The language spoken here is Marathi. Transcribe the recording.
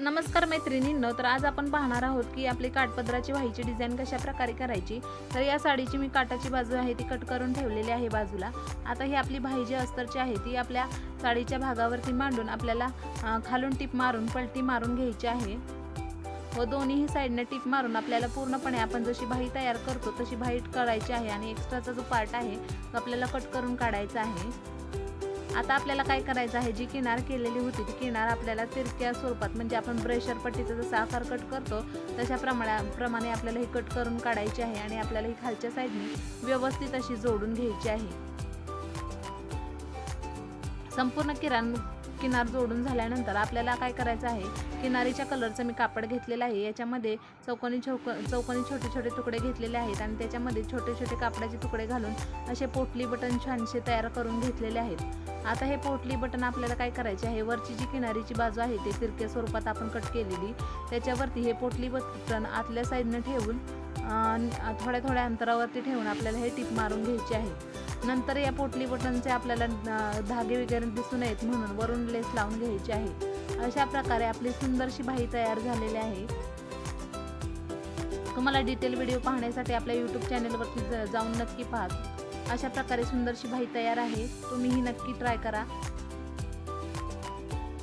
नमस्कार मैत्रिणींनो तर आज आपण पाहणार आहोत की आपली काठपदराची व्हायची डिझाईन कशा प्रकारे करायची तर या साडीची मी काटाची बाजू आहे ती कट करून ठेवलेली आहे बाजूला. आता ही आपली भाई जी अस्तरची आहे ती आपल्या साडीच्या भागावरती मांडून आपल्याला खालून टिप मारून पलटी मारून घ्यायची आहे. व दोन्हीही साईडने टिप मारून आपल्याला पूर्णपणे आपण जशी भाई तयार करतो तशी भाई करायची आहे आणि एक्स्ट्राचा जो पार्ट आहे तो आपल्याला कट करून काढायचा आहे. आता आपल्याला काय करायचं आहे? जी किनार केलेली होती ती किनार आपल्याला तिरक्या स्वरूपात म्हणजे आपण ब्रेशर पट्टीचा जसा आकार कट करतो तशा प्रमाणा प्रमाणे आपल्याला ही कट करून काढायची आहे आणि आपल्याला ही खालच्या साईडने व्यवस्थित अशी जोडून घ्यायची आहे. संपूर्ण किराण किनार जोडून झाल्यानंतर आपल्याला काय करायचं आहे? किनारीच्या कलरचं मी कापड घेतलेलं आहे. याच्यामध्ये चौकोनी चौक चौकोनी छोटे छोटे तुकडे घेतलेले आहेत आणि त्याच्यामध्ये छोटे छोटे कापडाचे तुकडे घालून असे पोटली बटन छानसे तयार करून घेतलेले आहेत. आता हे पोटली बटन आपल्याला काय करायचे आहे? वरची जी किनारीची बाजू आहे ते तिरक्या स्वरूपात आपण कट केलेली. त्याच्यावरती हे पोटली बटन आतल्या साईडनं ठेवून थोड्या थोड्या अंतरावरती ठेवून आपल्याला हे टिप मारून घ्यायची आहे. नंतर या पोटली बटनचे आपल्याला धागे वगैरे दिसू नयेत म्हणून वरून लेस लावून घ्यायची आहे. अशा प्रकारे आपली सुंदरशी बाही तयार झालेली आहे. तुम्हाला डिटेल व्हिडिओ पाहण्यासाठी आपल्या यूट्यूब चॅनलवरती जाऊन नक्की पाहा. अशा प्रकारे सुंदरशी भाई तयार आहे. तुम्हीही नक्की ट्राय करा.